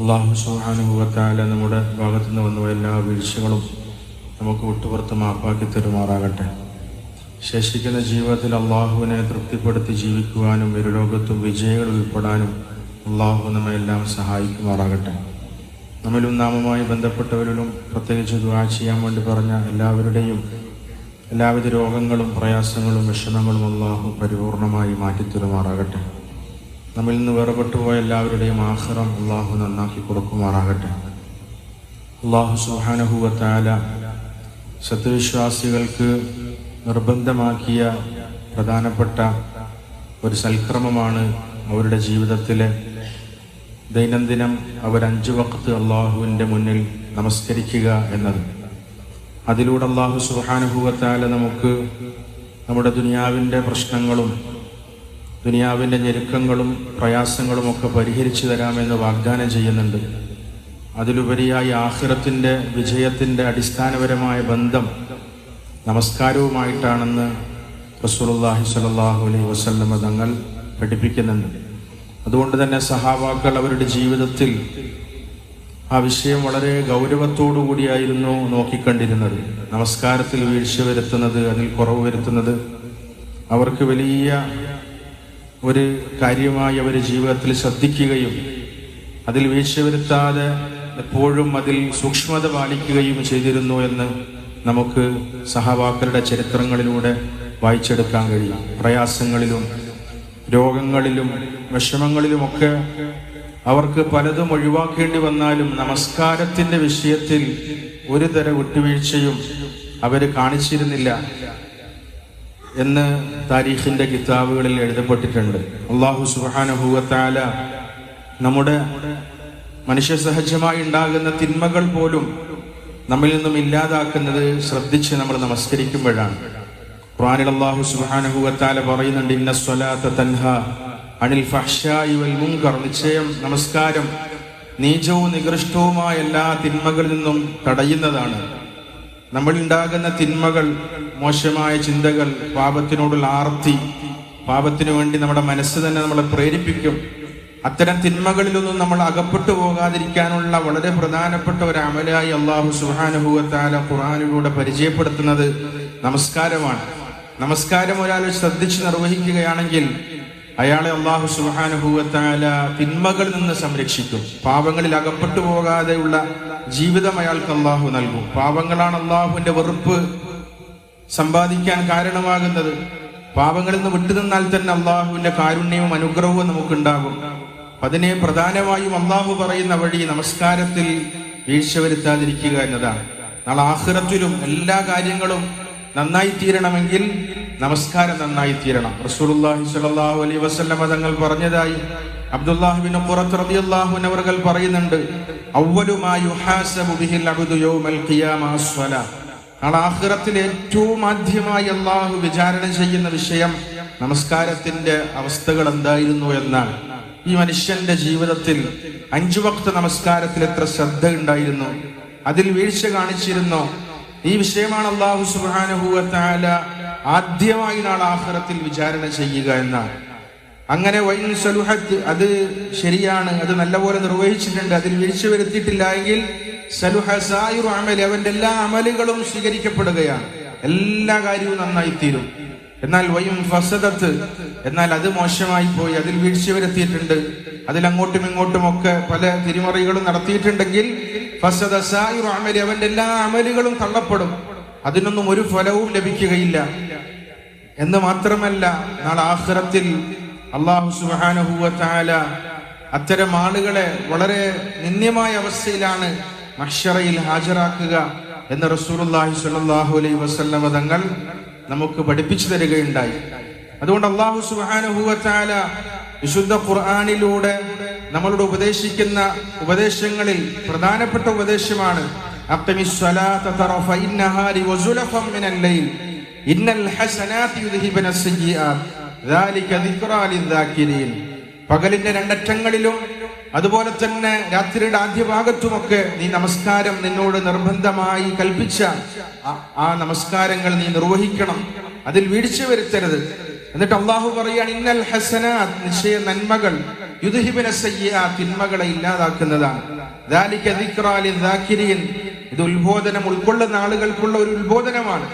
അള്ളാഹു സുഹാനുഭവത്താല നമ്മുടെ ഭാഗത്തു നിന്ന് വന്ന എല്ലാ വീഴ്ചകളും നമുക്ക് ഒട്ടുപുറത്ത് മാപ്പാക്കി തരുമാറാകട്ടെ. ശേഷിക്കുന്ന ജീവിതത്തിൽ അള്ളാഹുവിനെ തൃപ്തിപ്പെടുത്തി ജീവിക്കുവാനും ഒരു ലോകത്തും വിജയങ്ങൾ ഉൾപ്പെടാനും അള്ളാഹു നമ്മെ എല്ലാം സഹായിക്കുമാറാകട്ടെ. നമ്മിലും നാമമായി ബന്ധപ്പെട്ടവരിലും പ്രത്യേകിച്ച് ദുവാ ചെയ്യാൻ വേണ്ടി പറഞ്ഞ എല്ലാവരുടെയും എല്ലാവിധ രോഗങ്ങളും പ്രയാസങ്ങളും വിഷമങ്ങളും അള്ളാഹു പരിപൂർണമായി മാറ്റിത്തരുമാറാകട്ടെ. നമ്മിൽ നിന്ന് വേർപെട്ടു പോയ എല്ലാവരുടെയും ആഹ്റം അള്ളാഹു നന്നാക്കി കൊടുക്കുമാറാകട്ടെ. അള്ളാഹു സുഹാനഹുവത്താല സത്യവിശ്വാസികൾക്ക് നിർബന്ധമാക്കിയ പ്രധാനപ്പെട്ട ഒരു സൽക്രമമാണ് അവരുടെ ജീവിതത്തിലെ ദൈനംദിനം അവർ അഞ്ചു വക്ത് അള്ളാഹുവിന്റെ മുന്നിൽ നമസ്കരിക്കുക എന്നത്. അതിലൂടെ അള്ളാഹു സുഹാനുഭൂവത്താല നമുക്ക് നമ്മുടെ ദുനിയാവിന്റെ പ്രശ്നങ്ങളും ദുനിയാവിന്റെ ഞെരുക്കങ്ങളും പ്രയാസങ്ങളും ഒക്കെ പരിഹരിച്ചു തരാമെന്ന് വാഗ്ദാനം ചെയ്യുന്നുണ്ട്. അതിലുപരിയായി ആഹ്റത്തിന്റെ വിജയത്തിന്റെ അടിസ്ഥാനപരമായ ബന്ധം നമസ്കാരവുമായിട്ടാണെന്ന് റസൂലുള്ളാഹി സ്വല്ലല്ലാഹു അലൈഹി വസല്ലമ തങ്ങൾ പഠിപ്പിക്കുന്നുണ്ട്. അതുകൊണ്ട് തന്നെ സഹാബാക്കൾ അവരുടെ ജീവിതത്തിൽ ആ വിഷയം വളരെ ഗൗരവത്തോടു കൂടിയായിരുന്നു നോക്കിക്കണ്ടിരുന്നത്. നമസ്കാരത്തിൽ വീഴ്ച വരുത്തുന്നത് അതിൽ കുറവ് വരുത്തുന്നത് അവർക്ക് വലിയ ഒരു കാര്യമായി അവർ ജീവിതത്തിൽ ശ്രദ്ധിക്കുകയും അതിൽ വീഴ്ച വരുത്താതെ എപ്പോഴും അതിൽ സൂക്ഷ്മത പാലിക്കുകയും ചെയ്തിരുന്നു എന്ന് നമുക്ക് സഹവാക്കളുടെ ചരിത്രങ്ങളിലൂടെ വായിച്ചെടുക്കാൻ കഴിയും. പ്രയാസങ്ങളിലും രോഗങ്ങളിലും വിഷമങ്ങളിലുമൊക്കെ അവർക്ക് പലതും ഒഴിവാക്കേണ്ടി വന്നാലും നമസ്കാരത്തിന്റെ വിഷയത്തിൽ ഒരു തര വിട്ടുവീഴ്ചയും അവർ കാണിച്ചിരുന്നില്ല. എന്ന് താരീഖിന്റെ കിതാബുകളിൽ എഴുതപ്പെട്ടിട്ടുണ്ട്. അള്ളാഹു സുബാനഹുവത്താല നമ്മുടെ മനുഷ്യ സഹജമായി ഉണ്ടാകുന്ന തിന്മകൾ പോലും നമ്മിൽ നിന്നും ഇല്ലാതാക്കുന്നത് ശ്രദ്ധിച്ച് നമ്മൾ നമസ്കരിക്കുമ്പോഴാണ്. ഖുറാനിൽ അള്ളാഹു സുബാനഹുവത്താല പറയുന്നുണ്ട് ഇന്ന സ്വലാത്ത തൻഹ അനിൽ ഫഹ്ഷായി വൽ മുങ്കർ നിശ്ചയം നമസ്കാരം നീചവും നികൃഷ്ടവുമായ എല്ലാ തിന്മകളിൽ നിന്നും തടയുന്നതാണ്. നമ്മളുണ്ടാകുന്ന തിന്മകൾ മോശമായ ചിന്തകൾ പാപത്തിനോടുള്ള ആർത്തി പാപത്തിനു വേണ്ടി നമ്മുടെ മനസ്സ് തന്നെ നമ്മളെ പ്രേരിപ്പിക്കും. അത്തരം തിന്മകളിലൊന്നും നമ്മൾ അകപ്പെട്ടു പോകാതിരിക്കാനുള്ള വളരെ പ്രധാനപ്പെട്ട ഒരു അമലായി അള്ളാഹു സുഹാനുഭൂവത്താല ഖുറാനിലൂടെ പരിചയപ്പെടുത്തുന്നത് നമസ്കാരമാണ്. നമസ്കാരം ഒരാൾ ശ്രദ്ധിച്ച് നിർവഹിക്കുകയാണെങ്കിൽ അയാളെ അള്ളാഹു സുഹാനുഭൂവത്തായ തിന്മകളിൽ നിന്ന് സംരക്ഷിക്കും. പാപങ്ങളിൽ അകപ്പെട്ടു പോകാതെയുള്ള ജീവിതം അയാൾക്ക് അള്ളാഹു നൽകും. പാപങ്ങളാണ് അള്ളാഹുവിന്റെ വെറുപ്പ് സമ്പാദിക്കാൻ കാരണമാകുന്നത്. പാപങ്ങളിൽ നിന്ന് വിട്ടുനിന്നാൽ തന്നെ അള്ളാഹുവിന്റെ കാരുണ്യവും അനുഗ്രഹവും നമുക്കുണ്ടാകും. അതിനെ പ്രധാനമായും അള്ളാഹു പറയുന്ന വഴി നമസ്കാരത്തിൽ വീഴ്ച വരുത്താതിരിക്കുക എന്നതാണ്. നാളെ ആഹ്റത്തിലും എല്ലാ കാര്യങ്ങളും നന്നായി തീരണമെങ്കിൽ നമസ്കാരം നന്നായി തീരണം റസൂലുള്ളാഹി സ്വല്ലല്ലാഹു അലൈഹി വസല്ലം തങ്ങൾ പറഞ്ഞതായി അബ്ദുല്ലാഹിബിൻ ഖുറത്ത് റളിയല്ലാഹു അൻഹു പറയുന്നുണ്ട്. അവ്വലു മാ യുഹാസബു ബിഹിൽ അബ്ദു യൗമൽ ഖിയാമ അസ്സലാ നാളെ ആഖിറത്തിൽ ഏറ്റവും ആദ്യമായി അള്ളാഹു വിചാരണ ചെയ്യുന്ന വിഷയം നമസ്കാരത്തിന്റെ അവസ്ഥകൾ എന്തായിരുന്നു എന്നാണ്. ഈ മനുഷ്യന്റെ ജീവിതത്തിൽ അഞ്ചു വക്ത നമസ്കാരത്തിൽ എത്ര ശ്രദ്ധ ഉണ്ടായിരുന്നു. അതിൽ വീഴ്ച കാണിച്ചിരുന്നോ? ഈ വിഷയമാണ് അള്ളാഹു സുബാനുഭൂവത്താല ആദ്യമായി നാളെ ആഹ്റത്തിൽ വിചാരണ ചെയ്യുക എന്നാണ്. അങ്ങനെ വൈൻ സലുഹത്ത് അത് ശരിയാണ് അത് നല്ലപോലെ നിർവഹിച്ചിട്ടുണ്ട് അതിൽ വീഴ്ച വരുത്തിയിട്ടില്ല എങ്കിൽ സലുഹ സായിറു അമൽ അവന്റെ എല്ലാ അമലുകളും സ്വീകരിക്കപ്പെടുകയാണ്. എല്ലാ കാര്യവും നന്നായി തീരും എന്നാൽ വയും ഫസദത്ത് എന്നാൽ അത് മോശമായി പോയി അതിൽ വീഴ്ച വരുത്തിയിട്ടുണ്ട്. അതിൽ അങ്ങോട്ടും ഇങ്ങോട്ടും ഒക്കെ പല തിരിമറികളും നടത്തിയിട്ടുണ്ടെങ്കിൽ അവന്റെ എല്ലാ അമലുകളും തള്ളപ്പെടും. അതിനൊന്നും ഒരു ഫലവും ലഭിക്കുകയില്ല. എന്ന് മാത്രമല്ല നാളെ ആഹ്റത്തിൽ അള്ളാഹു സുബാനഹുവല അത്തരം ആളുകളെ വളരെ നിന്ദ്യമായ അവസ്ഥയിലാണ് മഷറയിൽ ഹാജരാക്കുക എന്ന് റസൂലുള്ളാഹി സ്വല്ലല്ലാഹു അലൈഹി വസല്ലമ തങ്ങൾ നമുക്ക് പഠിപ്പിച്ചു തരികയുണ്ടായി. അതുകൊണ്ട് അള്ളാഹു സുബാനഹുവല വിശുദ്ധ ഖുർആാനിലൂടെ നമ്മളോട് ഉപദേശിക്കുന്ന ഉപദേശങ്ങളിൽ പ്രധാനപ്പെട്ട ഉപദേശമാണ്. പകലിന്റെ രണ്ടറ്റങ്ങളിലും അതുപോലെ തന്നെ രാത്രിയുടെ ആദ്യ ഭാഗത്തുമൊക്കെ നീ നമസ്കാരം നിന്നോട് നിർബന്ധമായി കൽപ്പിച്ച ആ നമസ്കാരങ്ങൾ നീ നിർവഹിക്കണം. അതിൽ വീഴ്ച വരുത്തരുത്. എന്നിട്ട് അള്ളാഹു പറയാണ് ഇന്നൽ ഹസന നിശ്ചയ നന്മകൾ യുദ്ധിബിന സയ്യ തിന്മകളെ ഇല്ലാതാക്കുന്നതാണ്. ഇത് ഉത്ബോധനം ഉൾക്കൊള്ളുന്ന ആളുകൾക്കുള്ള ഒരു ഉത്ബോധനമാണ്.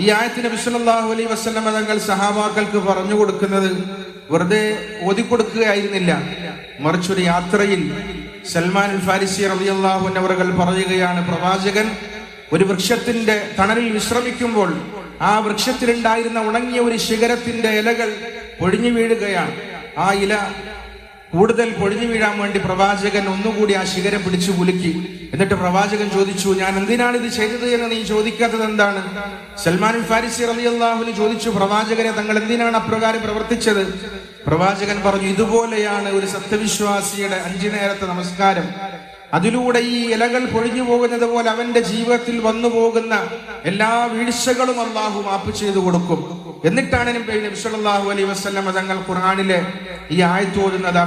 ഈ ആയത്തിന് വിസലാഹു അലൈ വസ്ലം തങ്ങൾ സഹാബാക്കൾക്ക് പറഞ്ഞു കൊടുക്കുന്നത് വെറുതെ ഓതിക്കൊടുക്കുകയായിരുന്നില്ല. മറിച്ചൊരു യാത്രയിൽ സൽമാൻ ഫാരിസി റബി അള്ളാഹു പറയുകയാണ് പ്രവാചകൻ ഒരു വൃക്ഷത്തിന്റെ തണലിൽ വിശ്രമിക്കുമ്പോൾ ആ വൃക്ഷത്തിലുണ്ടായിരുന്ന ഉണങ്ങിയ ഒരു ശിഖരത്തിന്റെ ഇലകൾ പൊഴിഞ്ഞു വീഴുകയാണ്. ആ ഇല കൂടുതൽ പൊഴിഞ്ഞു വീഴാൻ വേണ്ടി പ്രവാചകൻ ഒന്നുകൂടി ആ ശിഖരം പിടിച്ചു കുലുക്കി. എന്നിട്ട് പ്രവാചകൻ ചോദിച്ചു ഞാൻ എന്തിനാണ് ഇത് ചെയ്തത് എന്ന് നീ ചോദിക്കാത്തത് എന്താണ്? സൽമാൻ ഫാരിസി അലി അള്ളാഹുവിന് ചോദിച്ചു പ്രവാചകനെ തങ്ങൾ എന്തിനാണ് അപ്രകാരം പ്രവർത്തിച്ചത്? പ്രവാചകൻ പറഞ്ഞു ഇതുപോലെയാണ് ഒരു സത്യവിശ്വാസിയുടെ അഞ്ചു നേരത്തെ നമസ്കാരം. അതിലൂടെ ഈ ഇലകൾ പൊഴിഞ്ഞു പോകുന്നത് പോലെ അവന്റെ ജീവിതത്തിൽ വന്നു പോകുന്ന എല്ലാ വീഴ്ചകളും അള്ളാഹു മാപ്പ് ചെയ്തു കൊടുക്കും. എന്നിട്ടാണ് നബിസ്വല്ലാഹു അലൈ തങ്ങൾ ഖുർആാനിലെ ഈ ആയത്തോരുന്നത്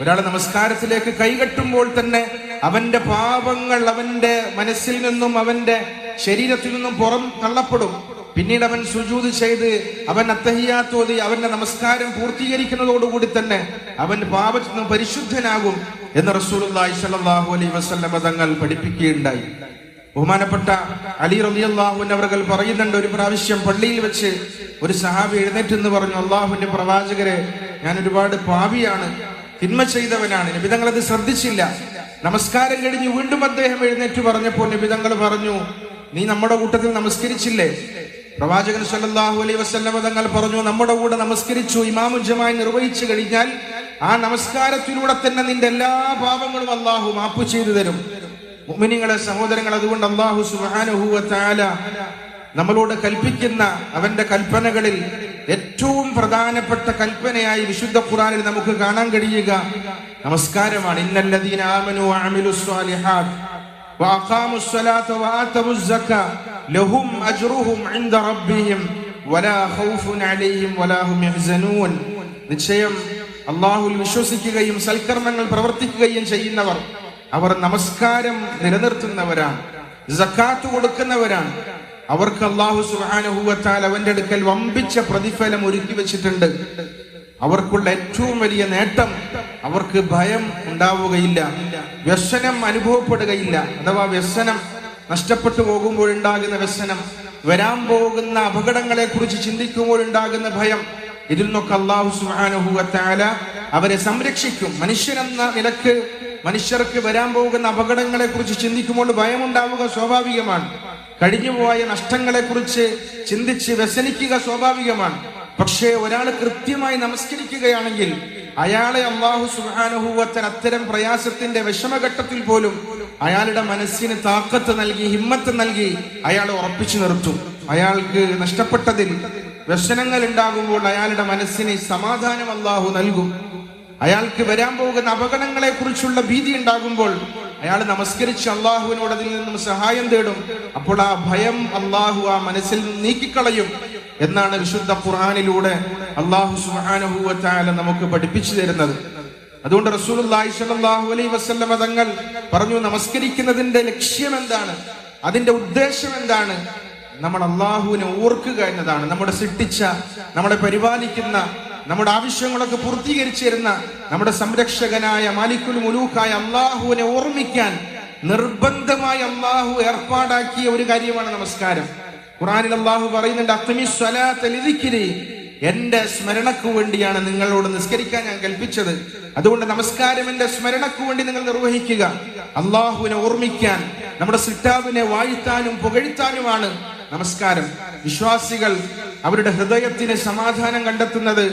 ഒരാൾ നമസ്കാരത്തിലേക്ക് കൈകെട്ടുമ്പോൾ തന്നെ അവന്റെ പാപങ്ങൾ അവന്റെ മനസ്സിൽ നിന്നും അവന്റെ ശരീരത്തിൽ നിന്നും പുറം തള്ളപ്പെടും. പിന്നീട് അവൻ സുജൂത് ചെയ്ത് അവൻ അത്തഹിയാത്തോതി അവന്റെ നമസ്കാരം പൂർത്തീകരിക്കുന്നതോടുകൂടി തന്നെ അവൻ പാപത്തിൽ നിന്ന് പരിശുദ്ധനാകും എന്ന് റസൂലുള്ളാഹി സ്വല്ലല്ലാഹു അലൈഹി വസ്ലമ തങ്ങൾ പഠിപ്പിക്കുകയുണ്ടായി. ബഹുമാനപ്പെട്ട അലി റബി റളിയല്ലാഹു അവർകൾ പറയുന്നുണ്ട് ഒരു പ്രാവശ്യം പള്ളിയിൽ വെച്ച് ഒരു സഹാബി എഴുന്നേറ്റെന്ന് പറഞ്ഞു അള്ളാഹുവിന്റെ പ്രവാചകരെ ഞാൻ ഒരുപാട് പാപിയാണ് തിന്മ ചെയ്തവനാണ് നിബിതങ്ങൾ അത് ശ്രദ്ധിച്ചില്ല. നമസ്കാരം കഴിഞ്ഞ് വീണ്ടും അദ്ദേഹം എഴുന്നേറ്റ് പറഞ്ഞപ്പോൾ നിബിതങ്ങൾ പറഞ്ഞു നീ നമ്മുടെ കൂട്ടത്തിൽ നമസ്കരിച്ചില്ലേ? പ്രവാചകൻ സല്ലാഹു അലൈ വസല്ലമ തങ്ങൾ പറഞ്ഞു നമ്മുടെ കൂടെ നമസ്കരിച്ചു ഇമാമുജമായി നിർവഹിച്ചു കഴിഞ്ഞാൽ ആ നമസ്കാരത്തിലൂടെ തന്നെ നിന്റെ എല്ലാ പാപങ്ങളും അള്ളാഹു മാപ്പ് ചെയ്തു തരും. മുമിനിങ്ങളെ സഹോദരങ്ങൾ അതുകൊണ്ട് അള്ളാഹു തആല നമ്മളോട് കൽപ്പിക്കുന്ന അവന്റെ കൽപ്പനകളിൽ ഏറ്റവും പ്രധാനപ്പെട്ട കൽപ്പനയായി വിശുദ്ധ ഖുറാനിൽ നമുക്ക് കാണാൻ കഴിയുക. നമസ്കാരമാണ്. ഇന്നല്ലദീന ആമനു ആമിലു സ്വാലിഹാത്ത്. وأقاموا الصلاة وآتوا الزكاة لهم أجرهم عند ربهم ولا خوف عليهم ولا هم يحزنون നിശ്ചയം അള്ളാഹുൽ വിശ്വസിക്കുകയും സൽക്കർമ്മങ്ങൾ പ്രവർത്തിക്കുകയും ചെയ്യുന്നവർ അവർ നമസ്കാരം നിലനിർത്തുന്നവരാണ് സക്കാത്ത് കൊടുക്കുന്നവരാണ് അവർക്ക് അള്ളാഹു സുഹാനുഭൂവത്താൽ അവന്റെ അടുക്കൽ വമ്പിച്ച പ്രതിഫലം ഒരുക്കി വെച്ചിട്ടുണ്ട് അവർക്കുള്ള ഏറ്റവും വലിയ നേട്ടം അവർക്ക് ഭയം ഉണ്ടാവുകയില്ല. വ്യസനം അനുഭവപ്പെടുകയില്ല. അഥവാ വ്യസനം നഷ്ടപ്പെട്ടു പോകുമ്പോഴുണ്ടാകുന്ന വ്യസനം വരാൻ പോകുന്ന അപകടങ്ങളെ കുറിച്ച് ചിന്തിക്കുമ്പോഴുണ്ടാകുന്ന ഭയം ഇതിൽ നിന്നൊക്കെ അള്ളാഹു സുഹാനുഭൂവത്താല അവരെ സംരക്ഷിക്കും. മനുഷ്യനെന്ന നിലയ്ക്ക് മനുഷ്യർക്ക് വരാൻ പോകുന്ന അപകടങ്ങളെ കുറിച്ച് ചിന്തിക്കുമ്പോൾ ഭയമുണ്ടാവുക സ്വാഭാവികമാണ്. കഴിഞ്ഞുപോയ നഷ്ടങ്ങളെ കുറിച്ച് ചിന്തിച്ച് വ്യസനിക്കുക സ്വാഭാവികമാണ്. പക്ഷേ ഒരാൾ കൃത്യമായി നമസ്കരിക്കുകയാണെങ്കിൽ അയാളെ അള്ളാഹു സുഹാനുഭൂവത്തൻ അത്തരം പ്രയാസത്തിന്റെ വിഷമഘട്ടത്തിൽ പോലും അയാളുടെ മനസ്സിന് താക്കത്ത് നൽകി ഹിമ്മത്ത് നൽകി അയാൾ ഉറപ്പിച്ചു നിർത്തും. അയാൾക്ക് നഷ്ടപ്പെട്ടതിൽ വ്യസനങ്ങൾ ഉണ്ടാകുമ്പോൾ അയാളുടെ മനസ്സിന് സമാധാനം അള്ളാഹു നൽകും. അയാൾക്ക് വരാൻ പോകുന്ന അപകടങ്ങളെ കുറിച്ചുള്ള ഭീതി ഉണ്ടാകുമ്പോൾ അയാൾ നമസ്കരിച്ച് അള്ളാഹുവിനോട് അതിൽ നിന്നും സഹായം തേടും. അപ്പോൾ ആ ഭയം അള്ളാഹു ആ മനസ്സിൽ നീക്കിക്കളയും. എന്നാണ് വിശുദ്ധ ഖുർആാനിലൂടെ അള്ളാഹു സുഹാനുഭൂവത്തായ നമുക്ക് പഠിപ്പിച്ചു തരുന്നത്. അതുകൊണ്ട് അലൈഹി വസല്ലമ തങ്ങൾ പറഞ്ഞു നമസ്കരിക്കുന്നതിന്റെ ലക്ഷ്യം എന്താണ് അതിന്റെ ഉദ്ദേശം എന്താണ് നമ്മൾ അള്ളാഹുവിനെ ഓർക്കുക എന്നതാണ്. നമ്മുടെ സൃഷ്ടിച്ച നമ്മളെ പരിപാലിക്കുന്ന നമ്മുടെ ആവശ്യങ്ങളൊക്കെ പൂർത്തീകരിച്ചു തരുന്ന നമ്മുടെ സംരക്ഷകനായ മാലിക്കുൽ മുലൂക്കായ അള്ളാഹുവിനെ ഓർമ്മിക്കാൻ നിർബന്ധമായി അള്ളാഹു ഏർപ്പാടാക്കിയ ഒരു കാര്യമാണ് നമസ്കാരം. ഖുറാനിൽ അള്ളാഹു പറയുന്നുണ്ട് എന്റെ സ്മരണക്കു വേണ്ടിയാണ് നിങ്ങളോട് നിസ്കരിക്കാൻ ഞാൻ കൽപ്പിച്ചത്. അതുകൊണ്ട് നമസ്കാരം എന്റെ സ്മരണക്കു വേണ്ടി നിങ്ങൾ നിർവഹിക്കുക. അള്ളാഹുവിനെ ഓർമ്മിക്കാൻ നമ്മുടെ സിറ്റാബിനെ വാഴ്ത്താനും പുകഴ്ത്താനുമാണ് നമസ്കാരം. വിശ്വാസികൾ അവരുടെ ഹൃദയത്തിന് സമാധാനം കണ്ടെത്തുന്നത്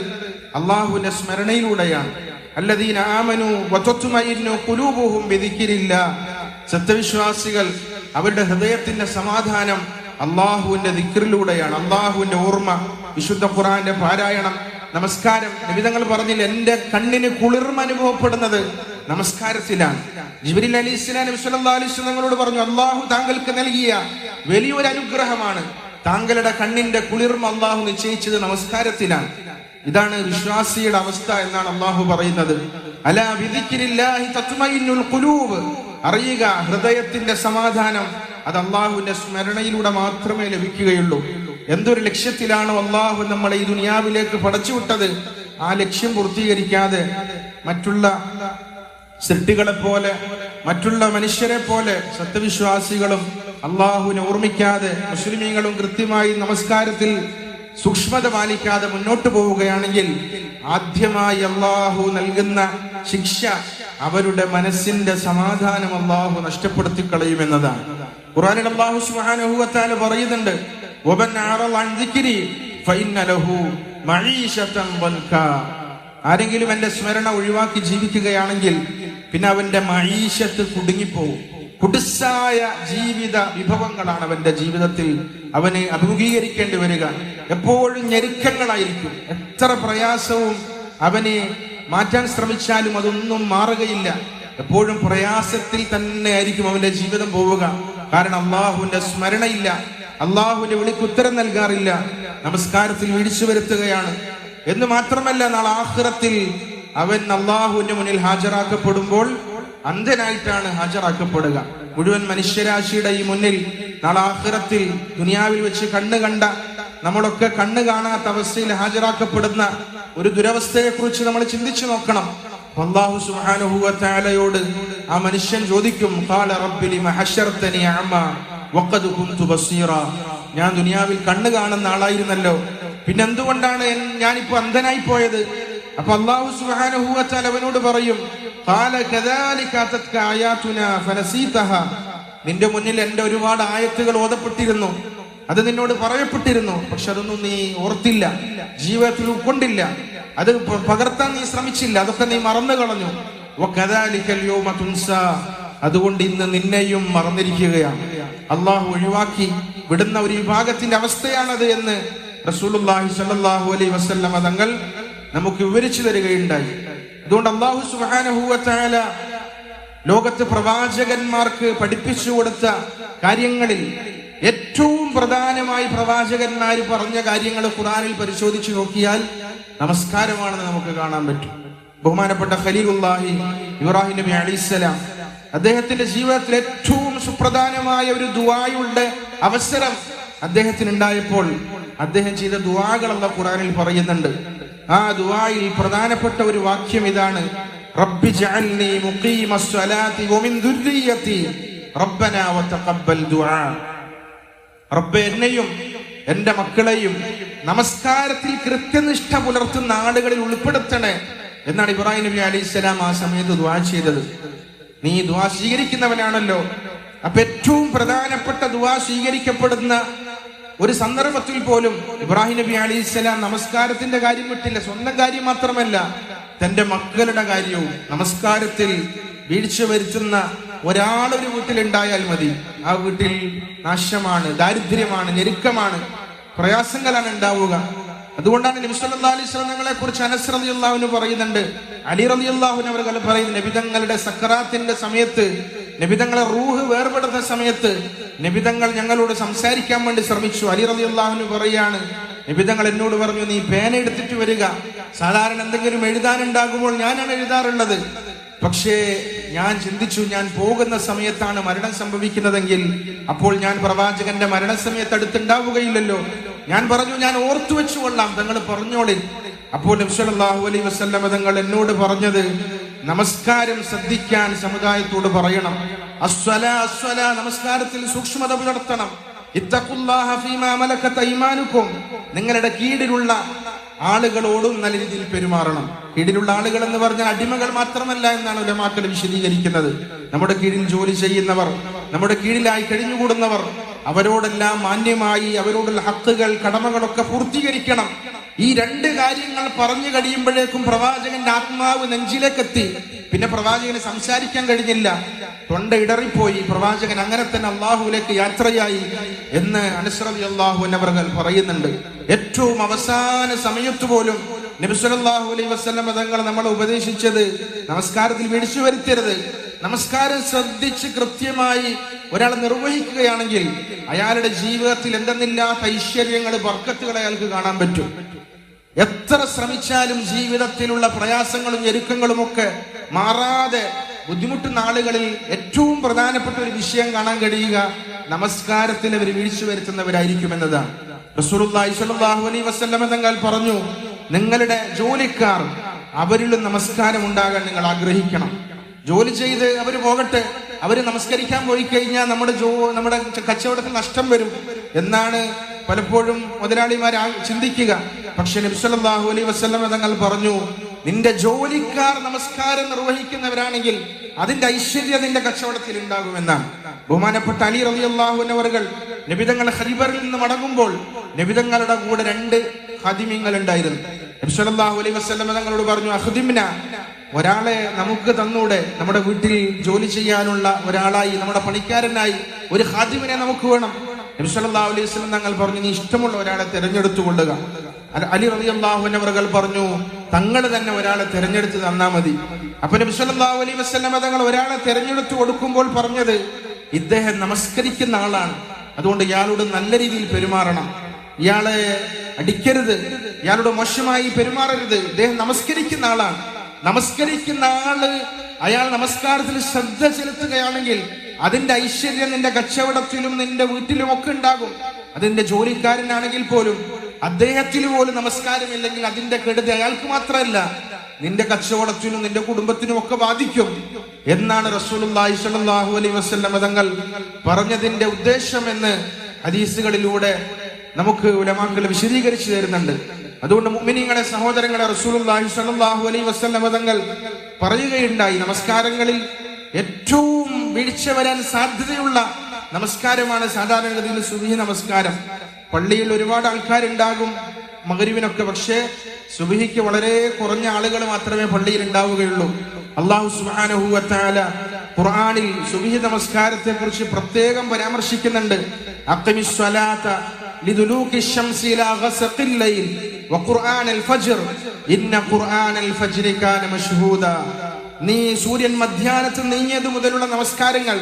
അള്ളാഹുവിന്റെ സ്മരണയിലൂടെയാണ്. അല്ലദീന ആമനു വതത്മഇന്നു ഖുലൂബുഹും വിധിക്കില്ല സത്യവിശ്വാസികൾ അവരുടെ ഹൃദയത്തിന്റെ സമാധാനം അള്ളാഹുവിന്റെ ദിക്റിലൂടെയാണ് അള്ളാഹുവിന്റെ ഓർമ്മ വിശുദ്ധ ഖുറാന്റെ പാരായണം നമസ്കാരം. നിമിതങ്ങൾ പറഞ്ഞില്ല എന്റെ കണ്ണിന് കുളിർമ അനുഭവപ്പെടുന്നത് നമസ്കാരത്തിലാണ്. ജിബിരിൽ അലി ഇസ്ലാം തങ്ങളോട് പറഞ്ഞു അള്ളാഹു താങ്കൾക്ക് നൽകിയ വലിയൊരു അനുഗ്രഹമാണ്. താങ്കളുടെ കണ്ണിന്റെ കുളിർമ അള്ളാഹു നിശ്ചയിച്ചത് നമസ്കാരത്തിലാണ്. ഇതാണ് വിശ്വാസിയുടെ അവസ്ഥ എന്നാണ് അള്ളാഹു പറയുന്നത്. അലാ വിധിക്കില്ല തത്മഇന്നുൽ ഖുലൂബ്. അറിയുക ഹൃദയത്തിന്റെ സമാധാനം അത് അള്ളാഹുവിന്റെ സ്മരണയിലൂടെ മാത്രമേ ലഭിക്കുകയുള്ളൂ. എന്തൊരു ലക്ഷ്യത്തിലാണ് അള്ളാഹു നമ്മളെ ഈ ദുനിയാവിലേക്ക് പടച്ചുവിട്ടത് ആ ലക്ഷ്യം പൂർത്തീകരിക്കാതെ മറ്റുള്ള സൃഷ്ടികളെ പോലെ മറ്റുള്ള മനുഷ്യരെ പോലെ സത്യവിശ്വാസികളും അള്ളാഹുവിനെ ഓർമ്മിക്കാതെ മുസ്ലിമീങ്ങളും കൃത്യമായി നമസ്കാരത്തിൽ സൂക്ഷ്മത പാലിക്കാതെ മുന്നോട്ട് പോവുകയാണെങ്കിൽ ആദ്യമായി അള്ളാഹു നൽകുന്ന ശിക്ഷ അവരുടെ മനസ്സിന്റെ സമാധാനം അള്ളാഹു നഷ്ടപ്പെടുത്തി കളയുമെന്നതാണ് ഖുറാനിൽ അള്ളാഹു സുബ്ഹാനഹു പറയുന്നുണ്ട്. ആരെങ്കിലും എന്റെ സ്മരണ ഒഴിവാക്കി ജീവിക്കുകയാണെങ്കിൽ പിന്നെ അവന്റെ മഴീശത്ത് കുടുങ്ങിപ്പോവും. കുടുസായ ജീവിത വിഭവങ്ങളാണ് അവന്റെ ജീവിതത്തിൽ അവന് അഭിമുഖീകരിക്കേണ്ടി വരിക. എപ്പോഴും ഞെരുക്കങ്ങളായിരിക്കും. എത്ര പ്രയാസവും അവനെ മാറ്റാൻ ശ്രമിച്ചാലും അതൊന്നും മാറുകയില്ല. എപ്പോഴും പ്രയാസത്തിൽ തന്നെ ആയിരിക്കും അവന്റെ ജീവിതം പോവുക. കാരണം അള്ളാഹുവിന്റെ സ്മരണയില്ല. അള്ളാഹുവിന്റെ വിളിക്ക് ഉത്തരം നൽകാറില്ല. നമസ്കാരത്തിൽ വീഴ്ച വരുത്തുകയാണ്. എന്ന് മാത്രമല്ല നാളെ ആഹ്റത്തിൽ അവൻ അള്ളാഹുവിന്റെ മുന്നിൽ ഹാജരാക്കപ്പെടുമ്പോൾ അന്ധനായിട്ടാണ് ഹാജരാക്കപ്പെടുക. മുഴുവൻ മനുഷ്യരാശിയുടെ ഈ മുന്നിൽ നാളെ ആഹ്റത്തിൽ ദുനിയാവിൽ വെച്ച് കണ്ണു കണ്ട നമ്മളൊക്കെ കണ്ണ് കാണാത്ത അവസ്ഥയിൽ ഹാജരാക്കപ്പെടുന്ന ഒരു ദുരവസ്ഥയെ കുറിച്ച് നമ്മൾ ചിന്തിച്ചു നോക്കണം. അള്ളാഹു വ ആ മനുഷ്യൻ ചോദിക്കും ഖാല റബ്ബി ലിമ അമ്മ വഖദ് കുന്തു ബസീറ? ഞാൻ ദുനിയാവിൽ കണ്ണ് കാണുന്ന ആളായിരുന്നല്ലോ. പിന്നെ എന്തുകൊണ്ടാണ് ഞാനിപ്പോ അന്ധനായി പോയത്? അപ്പൊ അള്ളാഹു വ അവനോട് പറയും ആയാതുന ഫനസീതഹ. നിന്റെ മുന്നിൽ എന്റെ ഒരുപാട് ആയത്തുകൾ ഓതപ്പെട്ടിരുന്നു. അത് നിന്നോട് പറയപ്പെട്ടിരുന്നു പക്ഷെ അതൊന്നും നീ ഓർത്തില്ല ജീവിതത്തിൽ ഉൾക്കൊണ്ടില്ല അത് പകർത്താൻ നീ ശ്രമിച്ചില്ല അതൊക്കെ നീ മറന്നു കളഞ്ഞു. അതുകൊണ്ട് ഇന്ന് നിന്നെയും മറന്നിരിക്കുകയാണ്. അള്ളാഹു ഒഴിവാക്കി വിടുന്ന ഒരു വിഭാഗത്തിന്റെ അവസ്ഥയാണത് എന്ന് റസൂലുള്ളാഹി സല്ലാഹു അലൈഹി വസല്ലമ തങ്ങൾ നമുക്ക് വിവരിച്ചു തരികയുണ്ടായി. അതുകൊണ്ട് അള്ളാഹു തആല ലോകത്ത് പ്രവാചകന്മാർക്ക് പഠിപ്പിച്ചു കൊടുത്ത കാര്യങ്ങളിൽ ഏറ്റവും പ്രധാനമായി പ്രവാചകന്മാർ പറഞ്ഞ കാര്യങ്ങൾ ഖുറാനിൽ പരിശോധിച്ചു നോക്കിയാൽ നമസ്കാരമാണെന്ന് നമുക്ക് കാണാൻ പറ്റും. ബഹുമാനപ്പെട്ട ഖലീലുല്ലാഹി ഇബ്രാഹിം നബി അലിസ്സലാം അദ്ദേഹത്തിന്റെ ജീവിതത്തിൽ ഏറ്റവും സുപ്രധാനമായ ഒരു ദുവായുടെ അവസരം അദ്ദേഹത്തിന് ഉണ്ടായപ്പോൾ അദ്ദേഹം ചെയ്ത ദുആകളെന്ന ഖുറാനിൽ പറയുന്നുണ്ട്. ആ ദുആയിൽ പ്രധാനപ്പെട്ട ഒരു വാക്യം ഇതാണ്. റബ്ബി ദുർരിയതി റബ്ബനാ വതഖബ്ബൽ ദുആ. റബ്ബെ എന്നെയും എന്റെ മക്കളെയും നമസ്കാരത്തിൽ കൃത്യനിഷ്ഠ പുലർത്തുന്ന ആളുകളിൽ ഉൾപ്പെടുത്തണേ എന്നാണ് ഇബ്രാഹിം നബി അലൈഹി സ്വലാം ആ സമയത്ത് ദ്വാ ചെയ്തത്. നീ ദ്വാ സ്വീകരിക്കുന്നവനാണല്ലോ. അപ്പൊ ഏറ്റവും പ്രധാനപ്പെട്ട ദ്വാ സ്വീകരിക്കപ്പെടുന്ന ഒരു സന്ദർഭത്തിൽ പോലും ഇബ്രാഹിം നബി അലൈഹി സ്വലാം നമസ്കാരത്തിന്റെ കാര്യം വിട്ടില്ല. സ്വന്തം കാര്യം മാത്രമല്ല തന്റെ മക്കളുടെ കാര്യവും നമസ്കാരത്തിൽ വീഴ്ച വരുത്തുന്ന ഒരാളൊരു വീട്ടിലുണ്ടായാൽ മതി. ആ വീട്ടിൽ നാശമാണ് ദാരിദ്ര്യമാണ് ഞെരുക്കമാണ് പ്രയാസങ്ങളാണ് ഉണ്ടാവുക. അതുകൊണ്ടാണ് നബി അലൈഹി കുറിച്ച് അനസ് റളിയല്ലാഹു പറയുന്നുണ്ട്. അലി റളിയല്ലാഹു അവർ പറയുന്നു നബിതങ്ങളുടെ സക്കറാത്തിന്റെ സമയത്ത് നബിതങ്ങളെ റൂഹ് വേർപെടുന്ന സമയത്ത് നബിതങ്ങൾ ഞങ്ങളോട് സംസാരിക്കാൻ വേണ്ടി ശ്രമിച്ചു. അലി റളിയല്ലാഹു പറയാണ് നബിതങ്ങൾ എന്നോട് പറഞ്ഞു നീ പേന എടുത്തിട്ട് വരിക. സാധാരണ എന്തെങ്കിലും എഴുതാനുണ്ടാകുമ്പോൾ ഞാനാണ് എഴുതാറുള്ളത്. പക്ഷേ ഞാൻ ചിന്തിച്ചു ഞാൻ പോകുന്ന സമയത്താണ് മരണം സംഭവിക്കുന്നതെങ്കിൽ അപ്പോൾ ഞാൻ പ്രവാചകന്റെ മരണസമയത്ത് അടുത്തുണ്ടാവുകയില്ലല്ലോ. ഞാൻ പറഞ്ഞു ഞാൻ ഓർത്തു വെച്ചു കൊള്ളാം തങ്ങൾ പറഞ്ഞോളി. അപ്പോൾ നബ്സല്ലാഹു അലൈ വസല്ലമ തങ്ങൾ എന്നോട് പറഞ്ഞത് നമസ്കാരം ശ്രദ്ധിക്കാൻ സമുദായത്തോട് പറയണം. അസ്വല അസ്വല നമസ്കാരത്തിൽ സൂക്ഷ്മത പുലർത്തണം നിങ്ങളുടെ കീഴിലുള്ള ആളുകളോടും നല്ല രീതിയിൽ പെരുമാറണം. കീഴിലുള്ള ആളുകൾ എന്ന് പറഞ്ഞാൽ അടിമകൾ മാത്രമല്ല എന്നാണ് ഉലമാക്കൾ വിശദീകരിക്കുന്നത്. നമ്മുടെ കീഴിൽ ജോലി ചെയ്യുന്നവർ നമ്മുടെ കീഴിലായി കഴിഞ്ഞുകൂടുന്നവർ അവരോടെല്ലാം മാന്യമായി അവരോടുള്ള ഹക്കുകൾ കടമകളൊക്കെ പൂർത്തീകരിക്കണം. ഈ രണ്ട് കാര്യങ്ങൾ പറഞ്ഞു കഴിയുമ്പോഴേക്കും പ്രവാചകന്റെ ആത്മാവ് നെഞ്ചിലേക്കെത്തി. പിന്നെ പ്രവാചകന് സംസാരിക്കാൻ കഴിഞ്ഞില്ല. തൊണ്ട ഇടറിപ്പോയി. പ്രവാചകൻ അങ്ങനെ തന്നെ അള്ളാഹുവിലേക്ക് യാത്രയായി എന്ന് അനുസൃതി അള്ളാഹു എന്നവർകൾ പറയുന്നുണ്ട്. ഏറ്റവും അവസാന സമയത്ത് പോലും നബിസ്വല്ലാഹു അലൈഹി വസ്ലം തങ്ങൾ നമ്മളെ ഉപദേശിച്ചത് നമസ്കാരത്തിൽ വിളിച്ചു വരുത്തരുത്. നമസ്കാരം ശ്രദ്ധിച്ച് കൃത്യമായി ഒരാൾ നിർവഹിക്കുകയാണെങ്കിൽ അയാളുടെ ജീവിതത്തിൽ എന്തെന്നില്ലാത്ത ഐശ്വര്യങ്ങൾ വർക്കത്തുകൾ അയാൾക്ക് കാണാൻ പറ്റും. എത്ര ശ്രമിച്ചാലും ജീവിതത്തിലുള്ള പ്രയാസങ്ങളും ഞെരുക്കങ്ങളും ഒക്കെ മാറാതെ ബുദ്ധിമുട്ട് നാളുകളിൽ ഏറ്റവും പ്രധാനപ്പെട്ട ഒരു വിഷയം കാണാൻ കഴിയുക നമസ്കാരത്തിൽ അവർ വീഴ്ച വരുത്തുന്നവരായിരിക്കും എന്നതാണ്. അലൈഹി വസല്ലമ തങ്ങൾ പറഞ്ഞു നിങ്ങളുടെ ജോലിക്കാർ അവരിലും നമസ്കാരം ഉണ്ടാകാൻ നിങ്ങൾ ആഗ്രഹിക്കണം. ജോലി ചെയ്ത് അവർ പോകട്ടെ അവർ നമസ്കരിക്കാൻ പോയി കഴിഞ്ഞാൽ നമ്മുടെ ജോ നമ്മുടെ കച്ചവടത്തിൽ നഷ്ടം വരും എന്നാണ് പലപ്പോഴും മുതലാളിമാർ ചിന്തിക്കുക. പക്ഷെ നബ്സല്ലാഹു അലൈ വസ്ലം തങ്ങൾ പറഞ്ഞു നിന്റെ ജോലിക്കാർ നമസ്കാരം നിർവഹിക്കുന്നവരാണെങ്കിൽ അതിന്റെ ഐശ്വര്യം നിന്റെ കച്ചവടത്തിൽ ഉണ്ടാകുമെന്നാണ്. ബഹുമാനപ്പെട്ട അലി റബി അള്ളാഹുനവറുകൾ നബിതങ്ങൾ ഹരിബറിൽ നിന്ന് മടങ്ങുമ്പോൾ നബിതങ്ങളുടെ കൂടെ രണ്ട് ഹദിമ്യങ്ങൾ ഉണ്ടായിരുന്നു. നബ്സല്ലാഹു തങ്ങളോട് പറഞ്ഞു അഹുദിമിന ഒരാളെ നമുക്ക് തന്നൂടെ നമ്മുടെ വീട്ടിൽ ജോലി ചെയ്യാനുള്ള ഒരാളായി നമ്മുടെ പണിക്കാരനായി ഒരു ഹാദിമിനെ നമുക്ക് വേണം. നബി സല്ലല്ലാഹു അലൈഹി തങ്ങൾ പറഞ്ഞു നീ ഇഷ്ടമുള്ള ഒരാളെ തിരഞ്ഞെടുത്തുകൊള്ളുക. അല- റളിയല്ലാഹു അൻഹു പറഞ്ഞു തങ്ങൾ തന്നെ ഒരാളെ തിരഞ്ഞെടുത്ത് തന്നാ മതി. അപ്പൊ നബി സല്ലല്ലാഹു അലൈഹി വസല്ലം തങ്ങൾ ഒരാളെ തിരഞ്ഞെടുത്ത് കൊടുക്കുമ്പോൾ പറഞ്ഞത് ഇദ്ദേഹം നമസ്കരിക്കുന്ന ആളാണ്. അതുകൊണ്ട് ഇയാളോട് നല്ല രീതിയിൽ പെരുമാറണം. ഇയാളെ അടിക്കരുത്. ഇയാളോട് മോശമായി പെരുമാറരുത്. ഇദ്ദേഹം നമസ്കരിക്കുന്ന ആളാണ്. നമസ്കരിക്കുന്ന ആൾ അയാൾ നമസ്കാരത്തിൽ ശ്രദ്ധ ചെലുത്തുകയാണെങ്കിൽ അതിന്റെ ഐശ്വര്യം നിന്റെ കച്ചവടത്തിലും നിന്റെ വീട്ടിലും ഒക്കെ ഉണ്ടാകും. അതിന്റെ ജോലിക്കാരനാണെങ്കിൽ പോലും അദ്ദേഹത്തിന് പോലും നമസ്കാരമില്ലെങ്കിൽ അതിന്റെ കെടുതി അയാൾക്ക് മാത്രമല്ല നിന്റെ കച്ചവടത്തിനും നിന്റെ കുടുംബത്തിനും ഒക്കെ ബാധിക്കും. എന്നാണ് റസൂലുള്ളാഹി സ്വല്ലല്ലാഹു അലൈഹി വസല്ലം തങ്ങൾ പറഞ്ഞതിന്റെ ഉദ്ദേശം എന്ന് ഹദീസുകളിലൂടെ നമുക്ക് ഉലമാക്കൾ വിശദീകരിച്ചു തരുന്നുണ്ട്. അതുകൊണ്ട് മുമ്മിനിങ്ങളെ സഹോദരങ്ങളെ റസൂലുള്ളാഹി സ്വല്ലല്ലാഹു അലൈഹി വസല്ലം തങ്ങൾ പറയുകയുണ്ടായി. നമസ്കാരങ്ങളിൽ ഏറ്റവും വീഴ്ച വരാൻ സാധ്യതയുള്ള നമസ്കാരമാണ് സാധാരണഗതിയിൽ സുബഹി നമസ്കാരം. പള്ളിയിൽ ഒരുപാട് ആൾക്കാരുണ്ടാകും മകരിവിനൊക്കെ പക്ഷേ സുബഹിക്ക് വളരെ കുറഞ്ഞ ആളുകൾ മാത്രമേ പള്ളിയിൽ ഉണ്ടാവുകയുള്ളൂ. അള്ളാഹു വതആല ഖുർആനിൽ സുബഹി നമസ്കാരത്തെ കുറിച്ച് പ്രത്യേകം പരാമർശിക്കുന്നുണ്ട്. അഖിമിസ് സ്വലാത്ത لدلوك الشمس إلى غسق الليل وقرآن الفجر إن قرآن الفجر كان مشهودا നീ സൂര്യൻ മധ്യാനത്ത് നീങ്ങിയത് മുതലുള്ള നമസ്കാരങ്ങൾ